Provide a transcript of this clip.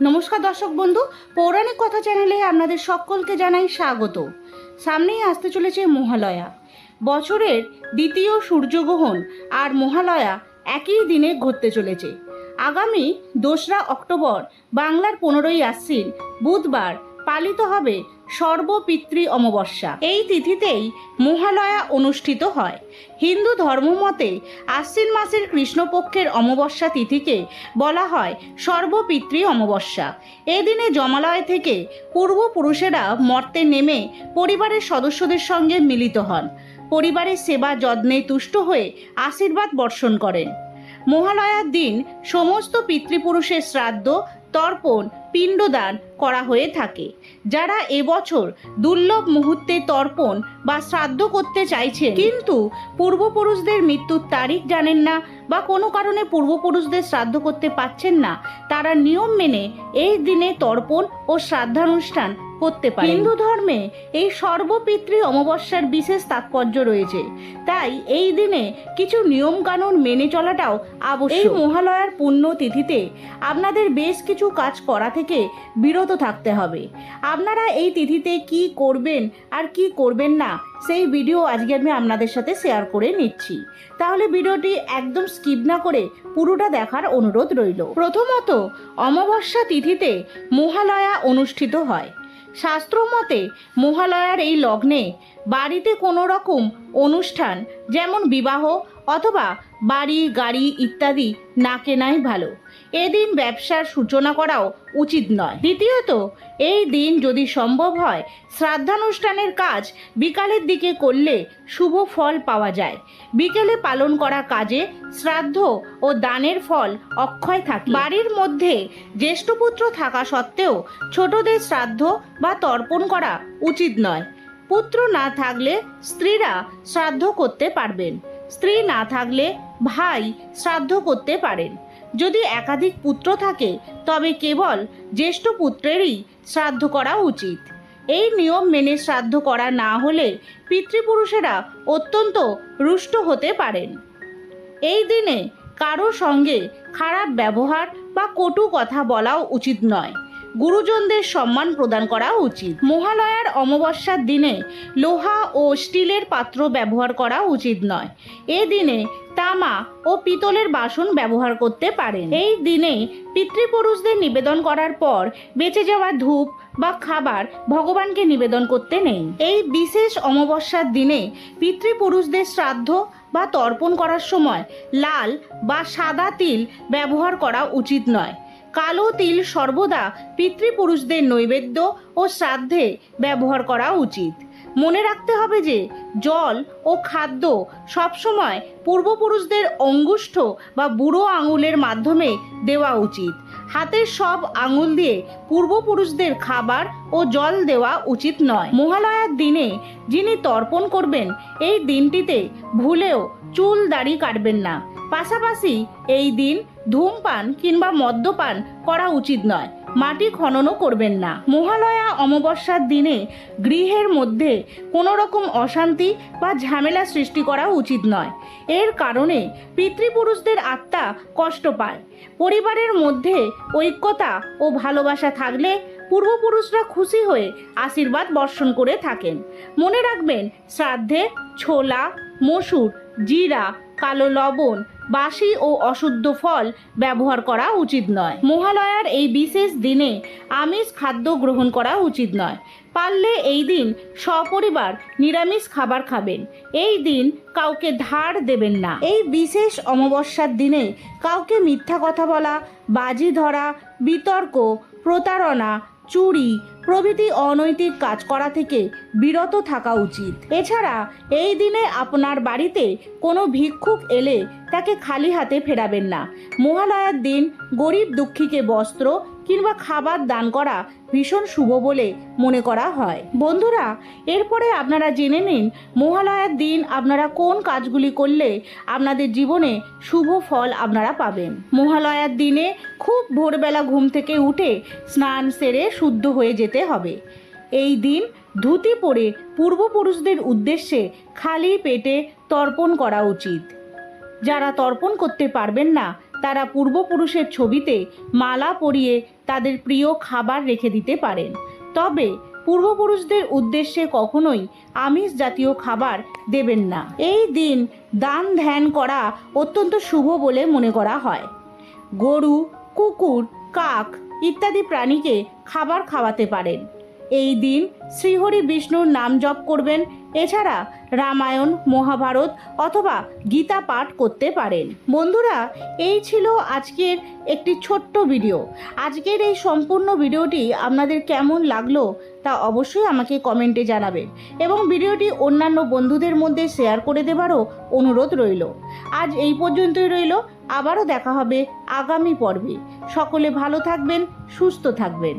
নমস্কার দর্শক বন্ধু, পৌরাণিক কথা চ্যানেলে আপনাদের সকলকে জানাই স্বাগত। সামনেই আসতে চলেছে মহালয়া। বছরের দ্বিতীয় সূর্যগ্রহণ আর মহালয়া একই দিনে ঘটতে চলেছে। আগামী দোসরা অক্টোবর বাংলার পনেরোই আশ্বিন, বুধবার পালিত হবে সর্বপিতৃ অমাবস্যা। এই তিথিতেই মহালয়া অনুষ্ঠিত হয়। হিন্দু ধর্মমতে আশ্বিন মাসের কৃষ্ণপক্ষের অমাবস্যা তিথিকে বলা হয় সর্বপিতৃ অমাবস্যা। এদিনে জমালয় থেকে পূর্বপুরুষেরা মর্তে নেমে পরিবারের সদস্যদের সঙ্গে মিলিত হন। পরিবারের সেবা যত্নে তুষ্ট হয়ে আশীর্বাদ বর্ষণ করেন। মহালয়ার দিন সমস্ত পিতৃপুরুষের শ্রাদ্ধ তর্পণ, পিণ্ডদান করা হয়ে থাকে। যারা এবছর দুর্লভ মুহূর্তে তর্পণ বা শ্রাদ্ধ করতে চাইছে কিন্তু পূর্বপুরুষদের মৃত্যুর তারিখ জানেন না বা কোনো কারণে পূর্বপুরুষদের শ্রাদ্ধ করতে পারছেন না, তারা নিয়ম মেনে এই দিনে তর্পণ ও শ্রাদ্ধানুষ্ঠান করতে পারে হিন্দু ধর্মে এই সর্বপিতৃ অমাবস্যার বিশেষ তাৎপর্য রয়েছে। তাই এই দিনে কিছু নিয়ম কানুন মেনে চলাটাও আবশ্যক। এই মহালয়ার পুণ্য তিথিতে আপনাদের বেশ কিছু কাজ করা থেকে বিরত থাকতে হবে। আপনারা এই তিথিতে কি করবেন আর কি করবেন না, সেই ভিডিও আজকে আমি আপনাদের সাথে শেয়ার করে নিচ্ছি। তাহলে ভিডিওটি একদম স্কিপ না করে পুরোটা দেখার অনুরোধ রইল। প্রথমত, অমাবস্যা তিথিতে মহালয়া অনুষ্ঠিত হয়। শাস্ত্র মতে মহালয়ার এই লগ্নে বাড়িতে কোনো রকম অনুষ্ঠান যেমন বিবাহ অথবা বাড়ি, গাড়ি ইত্যাদি না কেনাই ভালো। এদিন ব্যবসার সূচনা করাও উচিত নয়। দ্বিতীয়ত, এই দিন যদি সম্ভব হয়, শ্রাদ্ধানুষ্ঠানের কাজ বিকালের দিকে করলে শুভ ফল পাওয়া যায়। বিকেলে পালন করা কাজে শ্রাদ্ধ ও দানের ফল অক্ষয় থাকে। বাড়ির মধ্যে জ্যেষ্ঠপুত্র থাকা সত্ত্বেও ছোটদের শ্রাদ্ধ বা তর্পণ করা উচিত নয়। পুত্র না থাকলে স্ত্রীরা শ্রাদ্ধ করতে পারবেন। স্ত্রী না থাকলে ভাই শ্রাদ্ধ করতে পারেন। যদি একাধিক পুত্র থাকে, তবে কেবল জ্যেষ্ঠ পুত্রেরই শ্রাদ্ধ করা উচিত। এই নিয়ম মেনে শ্রাদ্ধ করা না হলে পিতৃপুরুষেরা অত্যন্ত রুষ্ট হতে পারেন। এই দিনে কারও সঙ্গে খারাপ ব্যবহার বা কটু কথা বলাও উচিত নয়। গুরুজনদের সম্মান প্রদান করা উচিত। মহালয়ার অমাবস্যার দিনে লোহা ও স্টিলের পাত্র ব্যবহার করা উচিত নয়। এ দিনে তামা ও পিতলের বাসন ব্যবহার করতে পারেন। এই দিনে পিতৃপুরুষদের নিবেদন করার পর বেঁচে যাওয়া ধূপ বা খাবার ভগবানকে নিবেদন করতে নেই। এই বিশেষ অমাবস্যার দিনে পিতৃপুরুষদের শ্রাদ্ধ বা তর্পণ করার সময় লাল বা সাদা তিল ব্যবহার করা উচিত নয়। কালো তিল সর্বদা পিতৃপুরুষদের নৈবেদ্য ও শ্রাদ্ধে ব্যবহার করা উচিত। মনে রাখতে হবে যে, জল ও খাদ্য সবসময় পূর্বপুরুষদের অঙ্গুষ্ঠ বা বুড়ো আঙুলের মাধ্যমে দেওয়া উচিত। হাতের সব আঙুল দিয়ে পূর্বপুরুষদের খাবার ও জল দেওয়া উচিত নয়। মহালয়ার দিনে যিনি তর্পণ করবেন, এই দিনটিতে ভুলেও চুল দাড়ি কাটবেন না। পাশাপাশি এই দিন ধূমপান কিংবা মদ্যপান করা উচিত নয়। মাটি খননও করবেন না। মহালয়া অমাবস্যার দিনে গৃহের মধ্যে কোনো রকম অশান্তি বা ঝামেলা সৃষ্টি করা উচিত নয়। এর কারণে পিতৃপুরুষদের আত্মা কষ্ট পায়। পরিবারের মধ্যে ঐক্যতা ও ভালোবাসা থাকলে পূর্বপুরুষরা খুশি হয়ে আশীর্বাদ বর্ষণ করে থাকেন। মনে রাখবেন, শ্রাদ্ধে ছোলা, মসুর, জিরা কালো লবণ, বাসি ও অশুদ্ধ ফল ব্যবহার করা উচিত নয়। মহালয়ার এই বিশেষ দিনে আমিষ খাদ্য গ্রহণ করা উচিত নয়। পারলে এই দিন সপরিবার নিরামিষ খাবার খাবেন। এই দিন কাউকে ধার দেবেন না। এই বিশেষ অমাবস্যার দিনে কাউকে মিথ্যা কথা বলা, বাজি ধরা, বিতর্ক, প্রতারণা, চুরি প্রভৃতি অনৈতিক কাজ করা থেকে বিরত থাকা উচিত। এছাড়া এই দিনে আপনার বাড়িতে কোনো ভিক্ষুক এলে তাকে খালি হাতে ফেরাবেন না। মহালয়ার দিন গরিব দুঃখীকে বস্ত্র কিংবা খাবার দান করা ভীষণ শুভ বলে মনে করা হয়। বন্ধুরা, এরপরে আপনারা জেনে নিন, মহালয়ার দিন আপনারা কোন কাজগুলি করলে আপনাদের জীবনে শুভ ফল আপনারা পাবেন। মহালয়ার দিনে খুব ভোরবেলা ঘুম থেকে উঠে স্নান সেরে শুদ্ধ হয়ে যেতে হবে। এই দিন ধুতি পরে পূর্বপুরুষদের উদ্দেশ্যে খালি পেটে তর্পণ করা উচিত। যারা তর্পণ করতে পারবেন না তারা পূর্বপুরুষের ছবিতে মালা পরিয়ে তাদের প্রিয় খাবার রেখে দিতে পারেন। তবে পূর্বপুরুষদের উদ্দেশ্যে কখনোই আমিষ জাতীয় খাবার দেবেন না। এই দিন দান ধ্যান করা অত্যন্ত শুভ বলে মনে করা হয়। গরু, কুকুর, কাক ইত্যাদি প্রাণীকে খাবার খাওয়াতে পারেন। এই দিন শ্রীহরি বিষ্ণুর নাম জপ করবেন। এছাড়া রামায়ণ, মহাভারত অথবা গীতা পাঠ করতে পারেন। বন্ধুরা, এই ছিল আজকের একটি ছোট্ট ভিডিও। আজকের এই সম্পূর্ণ ভিডিওটি আপনাদের কেমন লাগল তা অবশ্যই আমাকে কমেন্টে জানাবেন এবং ভিডিওটি অন্যান্য বন্ধুদের মধ্যে শেয়ার করে দেবারও অনুরোধ রইল। আজ এই পর্যন্তই রইল। আবারও দেখা হবে আগামী পর্বে। সকলে ভালো থাকবেন, সুস্থ থাকবেন।